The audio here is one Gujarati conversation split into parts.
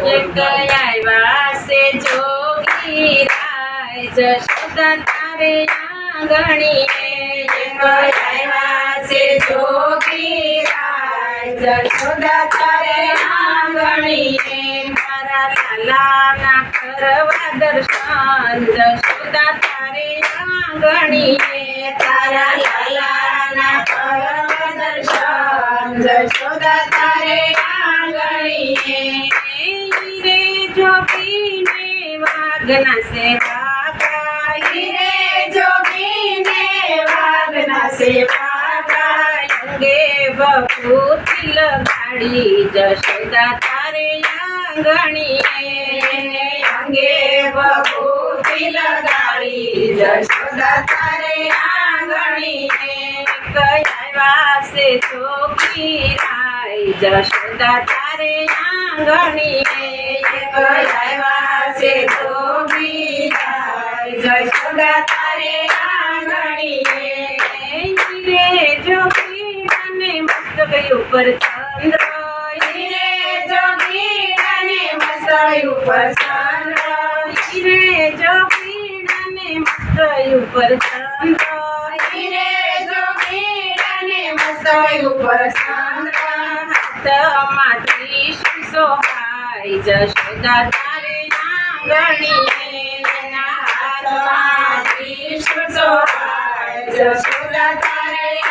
છે જોગી રાય જશોદા તારે આંગણીએ છે જોગી રાય જશોદા તારે આંગણીએ મારા લાલાના કરવા દર્શન જશોદા તારે આંગણીએ તારા લાલાના કરવા દર્શન, જશોદા वागना से बाबा हीरे जोगी ने वागना से बाबा अंगे बपू तिल गाड़ी जशोदा तारे आंगणिए अंगे बपू तिल गाड़ी जशोदा तारे आंगणिए कयावा से चोकी राय जशोदा तारे आंगणिए कयावा से મસ્તક ઉપર ચંદ્ર હીરે જોગી અને મસ્તક ઉપર ચંદ્ર હીરે જોગી અને મસ્તક ઉપર ચંદ્ર હીરે જોગી અને મસ્તક ઉપર ચંદ્ર હાથમાં ત્રિશૂળ સોહાય જશોદા તારે આંગણીએ એના હાથમાં ત્રિશૂળ સોહાય જશોદા તારે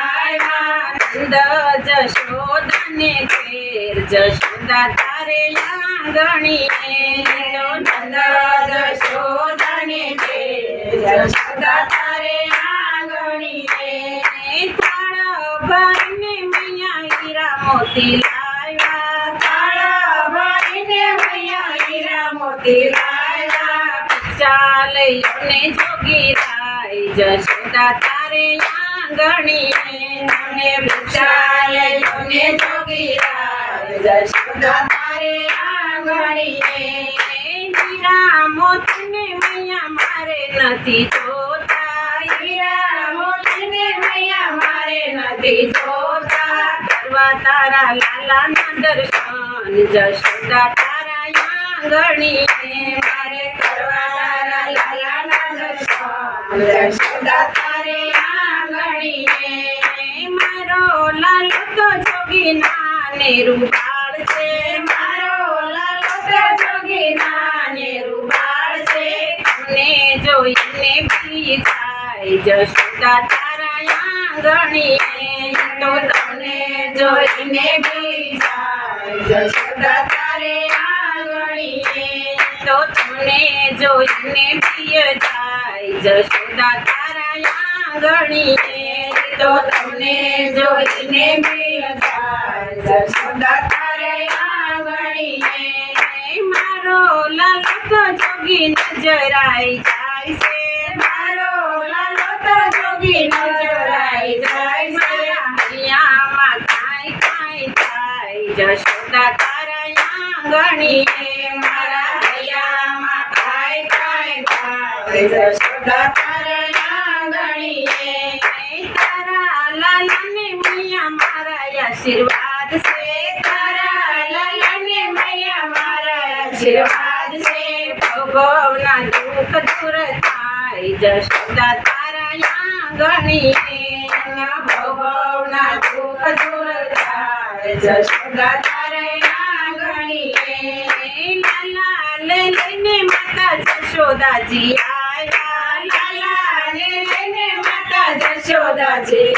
નંદ જશોદાને ઘેર જશોદા તારે આંગણીએ નંદ જશોદાને ઘેર જશોદા તારે આંગણીએ ભરીને મૈયા હીરા મોતી લાવ્યા. થાળ ભરીને મૈયા મોતી લાવ્યા. ચાલયોને જોગી રાય. જશોદા તારે આંગણીએ મને વિચાલયોને જોગી રાય જશોદા તારે આંગણીએ હીરા મોતીને મૈયા મારે નથી જોતા હીરા મોતીને મૈયા મારે નથી જોતા કરવા તારા લાલાના દર્શન જશોદા તારા આંગણીએ મારે કરવા તારા લાલાના દર્શન જશોદા જોગી નાને રૂપાળ છે મારો લાલો તો જોગી નાને રૂપાળ છે તમને જોઈને બી થાય જશોદા તારા આંગણીએ તો તમને જોઈને બી જાય જશોદા તારે આંગણીએ તો તમને જોઈને પ્રિય જાય જશોદા તારા આંગણીએ તો તમને જોઈને પ્રિય મારો લાલો તો જોગી નજરાઈ જાય છે મારો લાલો તો જોગી નજરાઈ જાય છે હૈયામાં કાંઈ કાંઈ થાય જશોદા તારા આંગણીએ મારા હૈયામાં કાંઈ કાંઈ થાય જશોદા તારા આંગણીએ તારા લાલાને મૈયા મારા આશીર્વાદ આશીર્વાદ છે ભગવના દુઃખ દૂર થાય જશોદા તારા આંગણીએ ભગવના દુઃખ દૂર થાય જશોદા તારા આંગણીએ લાલાને લઈને માતા જશોદાજી આયા લાલાને લઈને માતા જશોદાજી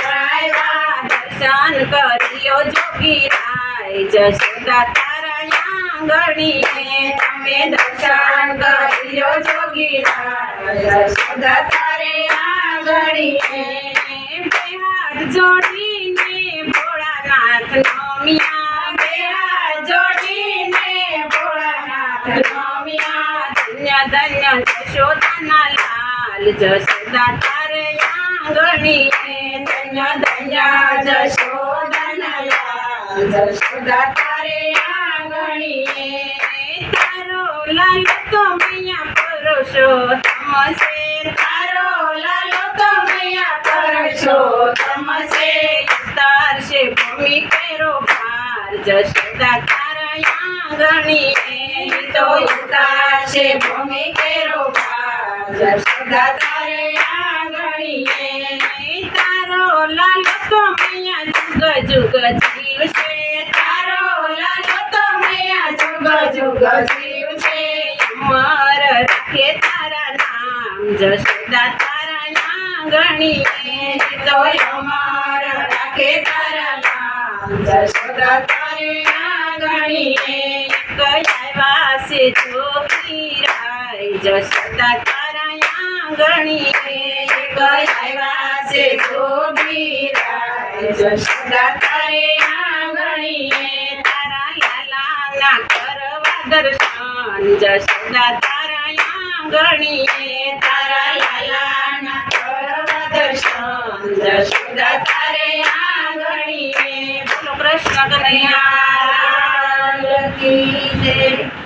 દર્શન કર્યો જોગી રાય જશોદા તારા આંગણીએ તમે દર્શન કર્યો જોગી રાય જશોદા તારે આંગણીએ બે હાથ જોડીને ભોળાનાથ નો રમ્યા બે હાથ જોડીને ભોળાનાથ રમ્યા ધન્ય ધન્ય જશોદાના લાલ જશોદા તારે આંગણીએ ધન્ય ધન્ય જશોદાના લાલ જશોદા તારે આંગણીએ તારો લાલ તો મૈયા પુરુષોત્તમ છે તારો લાલ તો મૈયા પુરુષોત્તમ છે તારશે ભૂમિ કેરો ભાર. જશોદા તારા આંગણીએ તો ઉતારશે ભૂમિ કેરો ભાર. જશોદા તારે આંગણીએ લાલ તો મૈયા જુગ જુગ જીવશે તારો લાલ તો મૈયા જુગ જુગ જીવશે અમર રાખે તારા નામ જશોદા તારા આંગણીએ તો અમર રાખે તારા નામ જશોદા તારે આંગણીએ કયા છે જોગીરાય જશોદા તારા આંગણીએ કયા જોગીરાય જશોદા તારે આંગણીએ તારા લાલા કરવા દર્શન જશોદા તારા આંગણીએ તારા લાલા કરવા દર્શન જશોદા તારે આંગણીએ બોલો કૃષ્ણ કનૈયા કી જય